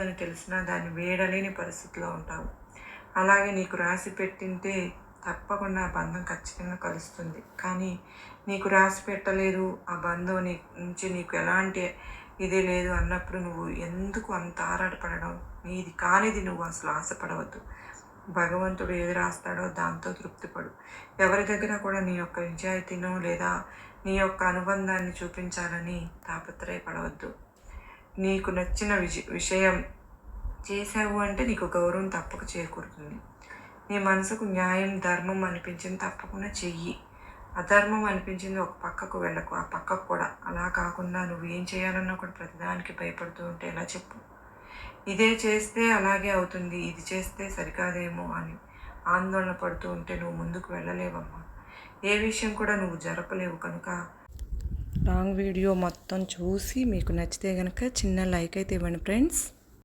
అని తెలిసినా దాన్ని వేడలేని పరిస్థితిలో ఉంటావు. అలాగే నీకు రాసి పెట్టింటే తప్పకుండా ఆ బంధం ఖచ్చితంగా కలుస్తుంది. కానీ నీకు రాసి పెట్టలేదు ఆ బంధం నీ నుంచి నీకు ఎలాంటి ఇది లేదు అన్నప్పుడు నువ్వు ఎందుకు అంత ఆరాటపడడం? నీది కానిది నువ్వు అసలు ఆశపడవద్దు. భగవంతుడు ఏది రాస్తాడో దాంతో తృప్తిపడు. ఎవరి దగ్గర కూడా నీ యొక్క నిజాయితీనో లేదా నీ యొక్క అనుబంధాన్ని చూపించాలని తాపత్రయపడవద్దు. నీకు నచ్చిన విజ విషయం చేసావు అంటే నీకు గౌరవం తప్పక చేకూరుతుంది. నీ మనసుకు న్యాయం ధర్మం అనిపించింది తప్పకుండా చెయ్యి. అధర్మం అనిపించింది ఒక పక్కకు వెళ్ళకు ఆ పక్కకు కూడా. అలా కాకుండా నువ్వు ఏం చేయాలన్నా కూడా ప్రతిదానికి భయపడుతూ ఉంటే ఎలా చెప్పు? ఇదే చేస్తే అలాగే అవుతుంది ఇది చేస్తే సరికాదేమో అని ఆందోళన పడుతూ ఉంటే నువ్వు ముందుకు వెళ్ళలేవమ్మా. ఏ విషయం కూడా నువ్వు జరపలేవు కనుక లాంగ్ వీడియో మొత్తం చూసి మీకు నచ్చితే కనుక చిన్న లైక్ అయితే ఇవ్వండి ఫ్రెండ్స్.